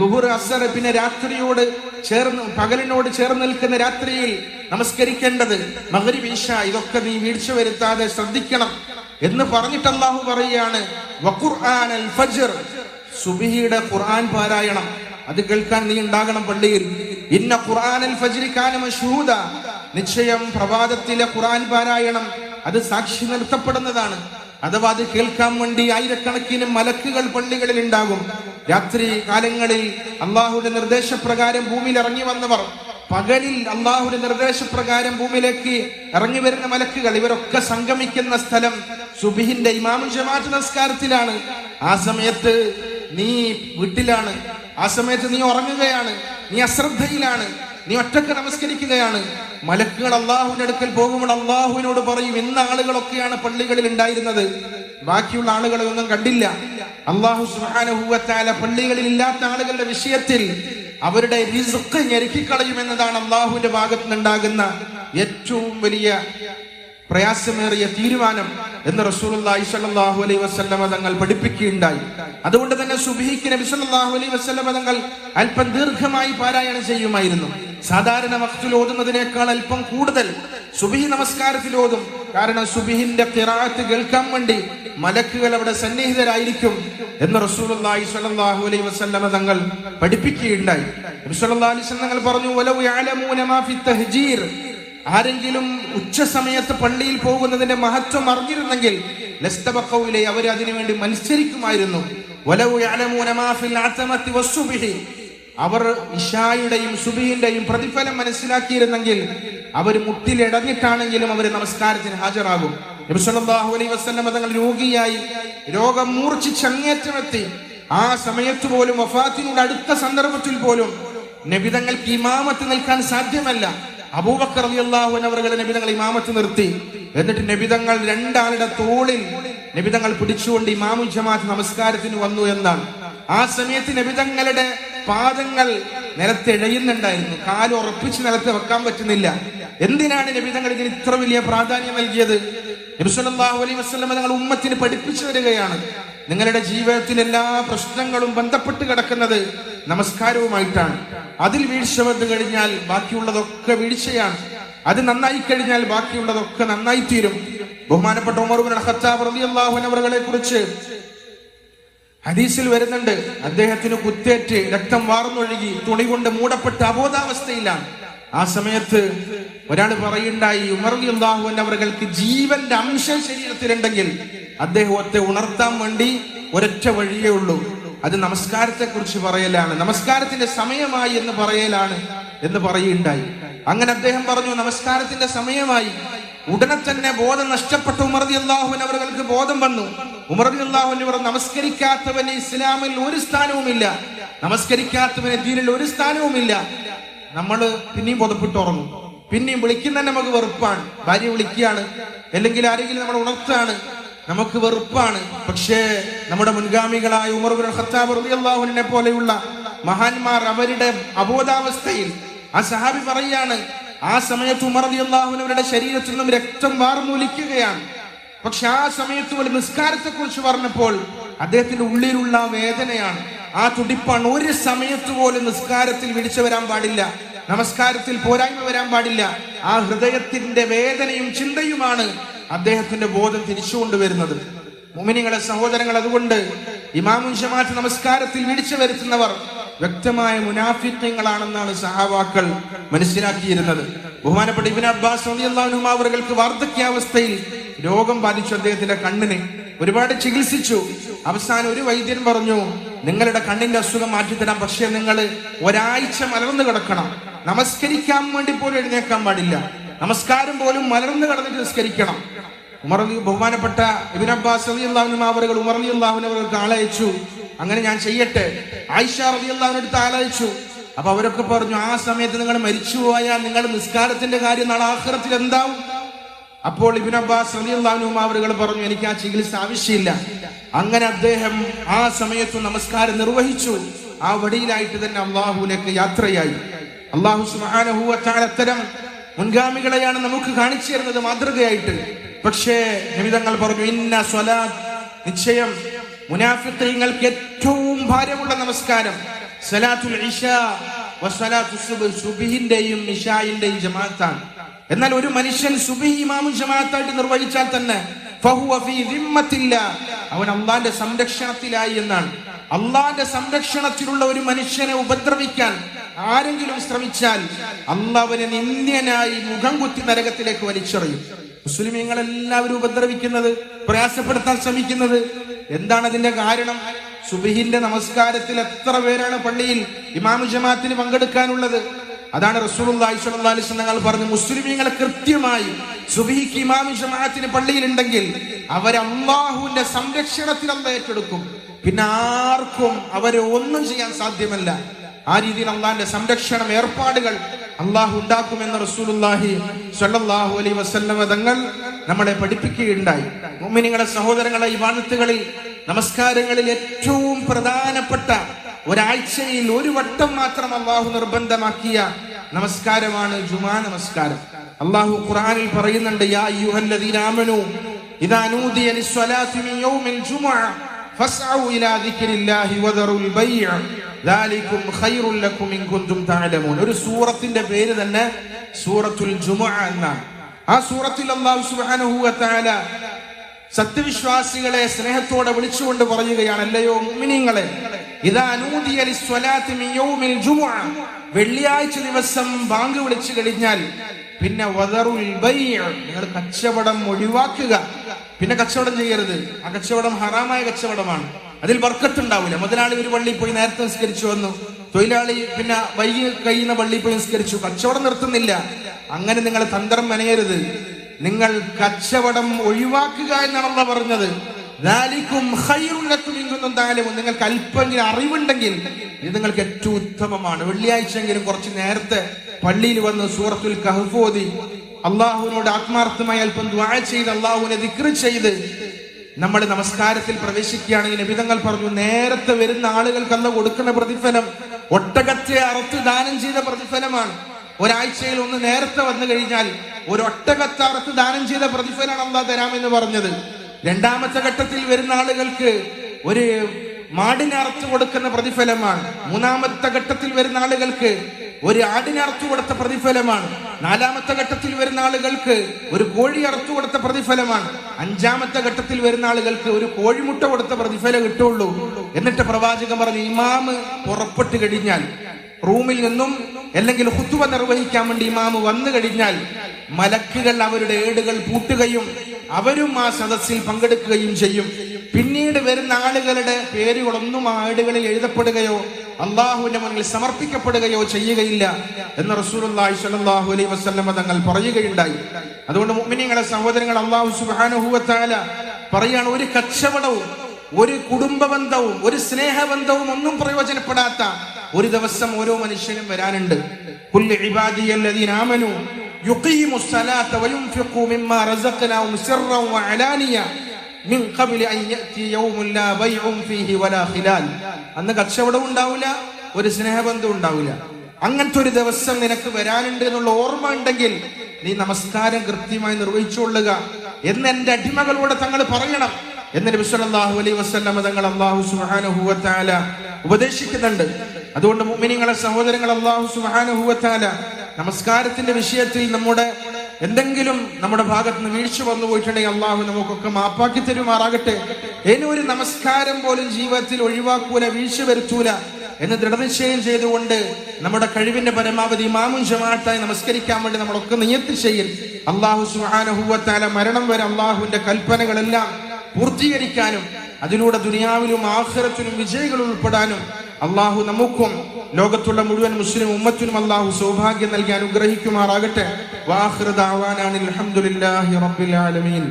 ലുഹുർ അസർ പിന്നെ രാത്രിയോട് ചേർന്ന് പകലിനോട് ചേർന്ന് നിൽക്കുന്ന രാത്രിയിൽ നമസ്കരിക്കേണ്ടത് മഗ്രിബ് ഈശ ഇതൊക്കെ നീ വീഴ്ച വരുത്താതെ ശ്രദ്ധിക്കണം എന്ന് പറഞ്ഞിട്ട് അള്ളാഹു പറയുകയാണ് വഖുർആൻ അൽ ഫജ്ർ സുബിഹിയുടെ ഖുർആൻ പാരായണം അത് കേൾക്കാൻ നീ ഉണ്ടാകണം പള്ളിയിൽ ഇന്ന ഖുർആൻ അൽ ഫജ്രി മഷ്ഹൂദ. നിശ്ചയം പ്രഭാതത്തിലെ ഖുർആൻ പാരായണം. അത് സാക്ഷി നിർത്തപ്പെടുന്നതാണ്. അഥവാ അത് കേൾക്കാൻ വേണ്ടി ആയിരക്കണക്കിന് മലക്കുകൾ പള്ളികളിൽ ഉണ്ടാകും. രാത്രി കാലങ്ങളിൽ അള്ളാഹുയുടെ നിർദ്ദേശപ്രകാരം ഭൂമിയിൽ ഇറങ്ങി വന്നവർ പകലിൽ അള്ളാഹുവിന്റെ നിർദ്ദേശപ്രകാരം ഭൂമിയിലേക്ക് ഇറങ്ങി വരുന്ന മലക്കുകൾ ഇവരൊക്കെ സംഗമിക്കുന്ന സ്ഥലം സുബിഹിന്റെ ഇമാമു ജമാഅത്ത് നമസ്കാരത്തിലാണ്. ആ സമയത്ത് നീ വീട്ടിലാണ്. ആ സമയത്ത് നീ ഉറങ്ങുകയാണ്. നീ അശ്രദ്ധയിലാണ് നീ ഒറ്റയ്ക്ക് നമസ്കരിക്കുകയാണ്. മലക്കുകൾ അള്ളാഹുവിന്റെ അടുക്കൽ പോകുമ്പോൾ അള്ളാഹുവിനോട് പറയും ഇന്ന ആളുകളൊക്കെയാണ് പള്ളികളിൽ ഉണ്ടായിരുന്നത്. ബാക്കിയുള്ള ആളുകളെ ഒന്നും കണ്ടില്ല. അള്ളാഹു സുഹാനുഭൂവത്താല പള്ളികളിൽ ഇല്ലാത്ത ആളുകളുടെ വിഷയത്തിൽ അവരുടെ റിസ്ക് ഞെരുക്കിക്കളയുമെന്നതാണ് അള്ളാഹുവിന്റെ ഭാഗത്ത് നിന്നുണ്ടാകുന്ന ഏറ്റവും വലിയ പ്രയാസമേറിയ തീരുമാനം എന്ന് റസൂലുള്ളാഹി സ്വല്ലല്ലാഹു അലൈഹി വസ്ലമ തങ്ങൾ പഠിപ്പിക്കുകയുണ്ടായി. അതുകൊണ്ട് തന്നെ സുബ്ഹിക്ക് നബി സല്ലല്ലാഹു അലൈഹി വസ്ലമ തങ്ങൾ അല്പം ദീർഘമായി പാരായണം ചെയ്യുമായിരുന്നു. സാധാരണ വക്തിൽ ഓതുന്നതിനേക്കാൾ അല്പം കൂടുതൽ സുബിഹി നമസ്കാരത്തിൽ ഓതും. കാരണം സുബിഹിന്റെ ഖിറാഅത്ത് കേൾക്കാൻ വേണ്ടി മലക്കുകൾ അവിടെ സന്നിഹിതരായിരിക്കും എന്ന് റസൂലുള്ളാഹി സ്വല്ലല്ലാഹു അലൈഹി വസ്ലമ തങ്ങൾ പഠിപ്പിക്കുകയുണ്ടായി. തങ്ങൾ പറഞ്ഞു ആരെങ്കിലും ഉച്ച സമയത്ത് പള്ളിയിൽ പോകുന്നതിന്റെ മഹത്വം അറിഞ്ഞിരുന്നെങ്കിൽ ലസ്തബക്കൗലെ അവർ അതിനുവേണ്ടി മത്സരിക്കുമായിരുന്നു. അവർ ഇഷായുടെയും സുബിയുടെയും പ്രതിഫലം മനസ്സിലാക്കിയിരുന്നെങ്കിൽ അവർ മുട്ടിലിടഞ്ഞിട്ടാണെങ്കിലും അവർ നമസ്കാരത്തിന് ഹാജരാകും. തങ്ങൾ രോഗിയായി. രോഗം മൂർച്ഛിച്ച് അങ്ങേറ്റമെത്തി ആ സമയത്ത് പോലും വഫാത്തിനോട് അടുത്ത സന്ദർഭത്തിൽ പോലും നബിതങ്ങൾക്ക് ഇമാമത്ത് നിൽക്കാൻ സാധ്യമല്ല. അബൂബക്കർ റളിയല്ലാഹു അൻഹു അവരുടെ നബിതങ്ങൾ ഇമാമത്ത് നിർത്തി. എന്നിട്ട് നബിതങ്ങൾ രണ്ടാളുടെ തോളിൽ നബിതങ്ങൾ പിടിച്ചുകൊണ്ട് ഇമാമു ജമാഅത്ത് നമസ്കാരത്തിന് വന്നു എന്നാണ്. ആ സമയത്ത് നബിതങ്ങളുടെ പാദങ്ങൾ നിലത്തിഴയുന്നുണ്ടായിരുന്നു കാൽ ഉറപ്പിച്ച് നിലത്ത് വെക്കാൻ പറ്റുന്നില്ല. എന്തിനാണ് നബിതങ്ങൾ ഇതിന് ഇത്ര വലിയ പ്രാധാന്യം നൽകിയത്? നബിസ്വല്ലാഹു അലൈ വസല്ലം തങ്ങൾ ഉമ്മത്തിന് പഠിപ്പിച്ചു വരികയാണ്. നിങ്ങളുടെ ജീവിതത്തിൽ എല്ലാ പ്രശ്നങ്ങളും ബന്ധപ്പെട്ട് കിടക്കുന്നത് നമസ്കാരവുമായിട്ടാണ്. അതിൽ വീഴ്ച വന്നു കഴിഞ്ഞാൽ ബാക്കിയുള്ളതൊക്കെ വീഴ്ചയാണ്. അത് നന്നായി കഴിഞ്ഞാൽ ബാക്കിയുള്ളതൊക്കെ നന്നായി തീരും. ബഹുമാനപ്പെട്ട ഉമർ ബിൻ ഖത്താബ് റളിയല്ലാഹു അൻഹു കുറിച്ച് ഹദീസിൽ വരുന്നുണ്ട്. അദ്ദേഹത്തിന് കുത്തേറ്റ് രക്തം വാർന്നൊഴുകി തുണി കൊണ്ട് മൂടപ്പെട്ട അബോധാവസ്ഥയിലാണ്. ആ സമയത്ത് ഒരാൾ പറയുണ്ടായി ഉമർ അള്ളാഹു അവർക്ക് ജീവന്റെ അംശം ശരീരത്തിലുണ്ടെങ്കിൽ അദ്ദേഹത്തെ ഉണർത്താൻ വേണ്ടി ഒരൊറ്റ വഴിയേ ഉള്ളൂ. അത് നമസ്കാരത്തെ കുറിച്ച് പറയലാണ്. നമസ്കാരത്തിന്റെ സമയമായി എന്ന് പറയലാണ് എന്ന് പറയുണ്ടായി അങ്ങനെ അദ്ദേഹം പറഞ്ഞു നമസ്കാരത്തിന്റെ സമയമായി. ഉടനെ തന്നെ ബോധം നഷ്ടപ്പെട്ട ഉമർദി അള്ളാഹുവിൻ അവർക്ക് ബോധം വന്നു. ഉമർദി അള്ളാഹുവിൻ ഇവർ നമസ്കരിക്കാത്തവന് ഇസ്ലാമിൽ ഒരു സ്ഥാനവുമില്ല. നമസ്കരിക്കാത്തവന് ദീനിൽ ഒരു സ്ഥാനവുമില്ല. നമ്മൾ പിന്നെയും പുതപ്പിട്ട് ഉറങ്ങും. പിന്നെയും വിളിക്കുന്ന നമുക്ക് വെറുപ്പാണ്. ഭാര്യ വിളിക്കുകയാണ്. അല്ലെങ്കിൽ ആരെങ്കിലും നമ്മൾ ഉണർത്താണ് നമുക്ക് വെറുപ്പാണ്. പക്ഷേ നമ്മുടെ മുൻഗാമികളായ ഉമർ ഖത്താബ് പോലെയുള്ള മഹാന്മാർ അവരുടെ അബോധാവസ്ഥയിൽ ആ സഹാബി പറയാണ് ആ സമയത്ത് ഉമർ റളിയല്ലാഹുവിനവരുടെ ശരീരത്തിൽ നിന്നും രക്തം വാർമൂലിക്കുകയാണ്. പക്ഷെ ആ സമയത്ത് ഒരു നിസ്കാരത്തെ കുറിച്ച് പറഞ്ഞപ്പോൾ അദ്ദേഹത്തിന്റെ ഉള്ളിലുള്ള വേദനയാണ് ആ തുടിപ്പാണ് ഒരു സമയത്ത് പോലും നിസ്കാരത്തിൽ വിളിച്ചു വരാൻ പാടില്ല നമസ്കാരത്തിൽ പോരായ്മ വരാൻ പാടില്ല. ആ ഹൃദയത്തിന്റെ വേദനയും ചിന്തയുമാണ് അദ്ദേഹത്തിന്റെ ബോധം തിരിച്ചുകൊണ്ടുവരുന്നത് മുമിനിങ്ങളെ സഹോദരങ്ങൾ അതുകൊണ്ട് ഇമാമുൻ ജമാഅത്ത് നമസ്കാരത്തിൽ വീഴ്ച വരുത്തുന്നവർ വ്യക്തമായ മുനാഫിത്വങ്ങളാണെന്നാണ് സഹാവാക്കൾ മനസ്സിലാക്കിയിരുന്നത്. ബഹുമാനപ്പെട്ട ഇബിൻ അബ്ബാസ് അവർക്ക് വാർദ്ധക്യാവസ്ഥയിൽ രോഗം ബാധിച്ചു അദ്ദേഹത്തിന്റെ കണ്ണിനെ ഒരുപാട് ചികിത്സിച്ചു. അവസാനം ഒരു വൈദ്യൻ പറഞ്ഞു നിങ്ങളുടെ കണ്ണിന്റെ അസുഖം മാറ്റിത്തരാം പക്ഷേ നിങ്ങൾ ഒരാഴ്ച മലർന്നു കിടക്കണം. നമസ്കരിക്കാൻ വേണ്ടി പോലും എഴുന്നേക്കാൻ പാടില്ല. നമസ്കാരം പോലും മലർന്നു കിടന്നിട്ട് നിസ്കരിക്കണം. ഉമർ അലി- ബഹുമാനപ്പെട്ട ഇബിൻ അബ്ബാസ് അലിയല്ലാഹുനും അവരുകൾ ഉമർ അലി അള്ളാഹുനവർക്ക് ആളയച്ചു. അങ്ങനെ ഞാൻ ചെയ്യട്ടെ. ആയിഷ അലി അള്ളാഹുനടുത്ത് ആളയച്ചു. അപ്പൊ അവരൊക്കെ പറഞ്ഞു ആ സമയത്ത് നിങ്ങൾ മരിച്ചു പോയാൽ നിങ്ങളുടെ നിസ്കാരത്തിന്റെ കാര്യം നാളെ എന്താവും? അപ്പോൾ ഇബിൻ അബ്ബാസ് റളിയല്ലാഹുവും അവരുകൾ പറഞ്ഞു എനിക്ക് ആ ചികിത്സ ആവശ്യമില്ല. അങ്ങനെ അദ്ദേഹം ആ സമയത്ത് നമസ്കാരം നിർവഹിച്ചു. ആ വടിയിലായിട്ട് തന്നെ അള്ളാഹുലേക്ക് യാത്രയായി. അള്ളാഹു തആല അത്തരം മുൻഗാമികളെയാണ് നമുക്ക് കാണിച്ചു തരുന്നത് മാതൃകയായിട്ട്. പക്ഷേ നിമിതങ്ങൾ പറഞ്ഞു ഇന്ന സ്വലാ നിശ്ചയം. മുനാഫിത്തങ്ങൾക്ക് ഏറ്റവും ഭാരമുള്ള നമസ്കാരം സലാത്തുൽ സുബ്ഹ്. സുബ്ഹിന്റെയും ഇശായിന്റെയും ജമാഅത്താണ്. എന്നാൽ ഒരു മനുഷ്യൻ സുബി ഇമാമും ജമാഅത്തായിട്ട് നിർവഹിച്ചാൽ തന്നെ അവൻ അള്ളാന്റെ സംരക്ഷണത്തിലായി എന്നാണ്. അള്ളാന്റെ സംരക്ഷണത്തിലുള്ള ഒരു മനുഷ്യനെ ഉപദ്രവിക്കാൻ ആരെങ്കിലും ശ്രമിച്ചാൽ അള്ളാഹ് നിന്ദ്യനായി മുഖം കുത്തി നരകത്തിലേക്ക് വലിച്ചെറിയും. മുസ്ലിമീങ്ങൾ എല്ലാവരും ഉപദ്രവിക്കുന്നത് പ്രയാസപ്പെടുത്താൻ ശ്രമിക്കുന്നത്. എന്താണ് അതിന്റെ കാരണം? സുബിഹിന്റെ നമസ്കാരത്തിൽ എത്ര പേരാണ് പള്ളിയിൽ ഇമാമു ജമാഅത്തിന് പങ്കെടുക്കാനുള്ളത്? അതാണ് അലൈഹി വസല്ലം പറഞ്ഞു മുസ്ലിമീങ്ങളെ കൃത്യമായി സുബിഹിക്ക് ഇമാമു ജമാഅത്തിന് പള്ളിയിൽ ഉണ്ടെങ്കിൽ അവരമ്മാഹുവിന്റെ സംരക്ഷണത്തിൽ അന്ന് ഏറ്റെടുക്കും. പിന്നെ ആർക്കും അവരെ ഒന്നും ചെയ്യാൻ സാധ്യമല്ല. ആ രീതിയിൽ അള്ളാഹിന്റെ സംരക്ഷണം ഏർപ്പാടുകൾ അള്ളാഹു ഉണ്ടാക്കുമെന്ന് റസൂലുള്ളാഹി സ്വല്ലല്ലാഹു അലൈ വസല്ലമ തങ്ങൾ നമ്മളെ പഠിപ്പിക്കുകയുണ്ടായി. മുഅ്മിനീങ്ങളെ സഹോദരങ്ങളെ ഈ ഇബാദത്തുകളിൽ നമസ്കാരങ്ങളിൽ ഏറ്റവും പ്രധാനപ്പെട്ട ഒരാഴ്ചയിൽ ഒരു വട്ടം മാത്രം അള്ളാഹു നിർബന്ധമാക്കിയ നമസ്കാരമാണ് ജുമാ നമസ്കാരം. അള്ളാഹു ഖുർആനിൽ പറയുന്നുണ്ട് യാ അയ്യുഹല്ലദീന ആമനൂ ഇദാ നൂദിയ യൗമിൽ ജുമുഅ. ഒരു സൂറത്തിന്റെ പേര് തന്നെ സൂറത്തുൽ ജുമുഅ എന്നാണ്. ആ സൂറത്തിൽ അല്ലാഹു സുബ്ഹാനഹു വ തആല സത്യവിശ്വാസികളെ സ്നേഹത്തോടെ വിളിച്ചുകൊണ്ട് പറയുകയാണ് അല്ലയോ മുഅ്മിനീങ്ങളെ ഇദാ നൂദിയ ലിസ്സലാത്തി മിൻ യൗമിൽ ജുമുഅ. വെള്ളിയാഴ്ച ദിവസം ബാങ്ക് വിളിച്ചു കഴിഞ്ഞാൽ പിന്നെ വദറുൽ ബൈഅ് നിങ്ങൾ കച്ചവടം ഒഴിവാക്കുക. പിന്നെ കച്ചവടം ചെയ്യരുത്. ആ കച്ചവടം ഹറാമായ കച്ചവടമാണ്. അതിൽ വർക്കത്തുണ്ടാവില്ല. മുതലാളി ഒരു പള്ളിയിൽ പോയി നേരത്തെ നിസ്കരിച്ചു വന്നു. തൊഴിലാളി പിന്നെ വൈകി കഴിയുന്ന പള്ളിയിൽ പോയി നിസ്കരിച്ചു. കച്ചവടം നിർത്തുന്നില്ല. അങ്ങനെ നിങ്ങൾ തന്ത്രം മെനയരുത്. നിങ്ങൾ കച്ചവടം ഒഴിവാക്കുക എന്നാണല്ലോ പറഞ്ഞത്. നിങ്ങൾക്ക് അല്പമെങ്കിലും അറിവുണ്ടെങ്കിൽ ഇത് നിങ്ങൾക്ക് ഏറ്റവും ഉത്തമമാണ്. വെള്ളിയാഴ്ചയെങ്കിലും കുറച്ച് നേരത്തെ പള്ളിയിൽ വന്ന് സൂറത്തുൽ കഹഫോദി അള്ളാഹുവിനോട് ആത്മാർത്ഥമായി അല്പം ദ്വാഴ ചെയ്ത് അള്ളാഹുവിനെ ദിക്ർ ചെയ്ത് നമ്മൾ നമസ്കാരത്തിൽ പ്രവേശിക്കുകയാണെങ്കിൽ നിബിതങ്ങൾ പറഞ്ഞു നേരത്തെ വരുന്ന ആളുകൾക്ക് അന്ന് കൊടുക്കുന്ന പ്രതിഫലം. ഒട്ടകത്തെ അറുത്ത് ദാനം ചെയ്ത പ്രതിഫലമാണ്. ഒരാഴ്ചയിൽ ഒന്ന് നേരത്തെ വന്നു കഴിഞ്ഞാൽ ഒരു ഒട്ടകത്തെ അറുത്ത് ദാനം ചെയ്ത പ്രതിഫലമാണ് അള്ളാഹ് തരാമെന്ന് പറഞ്ഞത്. രണ്ടാമത്തെ ഘട്ടത്തിൽ വരുന്ന ആളുകൾക്ക് ഒരു മാടിനെ അറുത്ത് കൊടുക്കുന്ന പ്രതിഫലമാണ്. മൂന്നാമത്തെ ഘട്ടത്തിൽ വരുന്ന ആളുകൾക്ക് ഒരു ആടിനെ അറച്ചു കൊടുത്ത പ്രതിഫലമാണ്. നാലാമത്തെ ഘട്ടത്തിൽ വരുന്ന ആളുകൾക്ക് ഒരു കോഴി അറച്ചു കൊടുത്ത പ്രതിഫലമാണ്. അഞ്ചാമത്തെ ഘട്ടത്തിൽ വരുന്ന ആളുകൾക്ക് ഒരു കോഴിമുട്ട കൊടുത്ത പ്രതിഫലം കിട്ടുള്ളൂ. എന്നിട്ട് പ്രവാചകൻ പറഞ്ഞു ഇമാമ് പുറപ്പെട്ടു കഴിഞ്ഞാൽ റൂമിൽ നിന്നും അല്ലെങ്കിൽ ഹുത്തുവ നിർവഹിക്കാൻ വേണ്ടി ഇമാമ് വന്നു കഴിഞ്ഞാൽ മലക്കുകൾ അവരുടെ ഏടുകൾ പൂട്ടുകയും അവരും ആ സദസ്സിൽ പങ്കെടുക്കുകയും ചെയ്യും. പിന്നീട് വരുന്ന ആളുകളുടെ പേരുകളൊന്നും ആ ഏടുകളിൽ എഴുതപ്പെടുകയോ അള്ളാഹുവിന്റെ മുന്നിൽ സമർപ്പിക്കപ്പെടുകയോ ചെയ്യുകയില്ല എന്ന് റസൂലുള്ളാഹി സ്വല്ലല്ലാഹു അലൈഹി വസല്ലമ തങ്ങൾ പറയുകയുണ്ടായി. അതുകൊണ്ട് മുമ്മിനിങ്ങളെ സഹോദരങ്ങൾ അള്ളാഹു തആല പറയാണ് ഒരു കച്ചവടവും ഒരു കുടുംബ ബന്ധവും ഒരു സ്നേഹബന്ധവും ഒന്നും പ്രയോജനപ്പെടാത്ത ഒരു ദിവസം ഓരോ മനുഷ്യനും വരാനുണ്ട്. യുഖീമു സ്വലാത്ത വയുൻഫിഖു മിമ്മാ റസഖനാഹും വഅലാനിയ മിൻ ഖബ്ലി അൻ യഅതി യൗമുല്ല ബൈഉം ഫീഹി വലാ ഖിലാൽ. അന്ന് കച്ചവടം ഉണ്ടാവില്ല ഒരു സ്നേഹബന്ധം ഉണ്ടാവില്ല അങ്ങനത്തെ ഒരു ദിവസം നിനക്ക് വരാനുണ്ട് എന്നുള്ള ഓർമ്മ ഉണ്ടെങ്കിൽ നീ നമസ്കാരം കൃത്യമായി നിർവഹിച്ചുകൊള്ളുക. എന്ന് എന്റെ അടിമകളോട് തങ്ങൾ പറയണം. എന്ന് നബി സല്ലല്ലാഹു അലൈഹി വസല്ലം തങ്ങൾ അല്ലാഹു സുബ്ഹാനഹു വ തആല ഉപദേശിക്കുന്നുണ്ട്. അതുകൊണ്ട് മുഅ്മിനീങ്ങളെ സഹോദരങ്ങൾ വ തആല നമസ്കാരത്തിന്റെ വിഷയത്തിൽ നമ്മുടെ എന്തെങ്കിലും നമ്മുടെ ഭാഗത്ത് നിന്ന് വീഴ്ച വന്നു പോയിട്ടുണ്ടെങ്കിൽ അള്ളാഹു നമുക്കൊക്കെ മാപ്പാക്കി തരുമാറാകട്ടെ. ഇനി ഒരു നമസ്കാരം പോലും ജീവിതത്തിൽ ഒഴിവാക്കൂല വീഴ്ച വരുത്തൂല എന്ന് ദൃഢനിശ്ചയം ചെയ്തുകൊണ്ട് നമ്മുടെ കഴിവിന്റെ പരമാവധി മാമും ജമാഅത്തായി നമസ്കരിക്കാൻ വേണ്ടി നമ്മളൊക്കെ നിയത്തി ചെയ്യൽ അള്ളാഹു സുഹാനഹൂവത്താല മരണം വരെ അള്ളാഹുവിന്റെ കൽപ്പനകളെല്ലാം പൂർത്തീകരിക്കാനും അതിലൂടെ ദുനിയാവിലും ആഖിറത്തിലും വിജയികൾ ഉൾപ്പെടാനും അള്ളാഹു നമുക്കും ലോകത്തുള്ള മുഴുവൻ മുസ്ലിം ഉമ്മത്തിനും അള്ളാഹു സൗഭാഗ്യം നൽകി അനുഗ്രഹിക്കുമാറാകട്ടെ. വാഹൃദാവാനാണ് അലഹമുല്ലാഹി റബ്ബിൽ ആലമീൻ.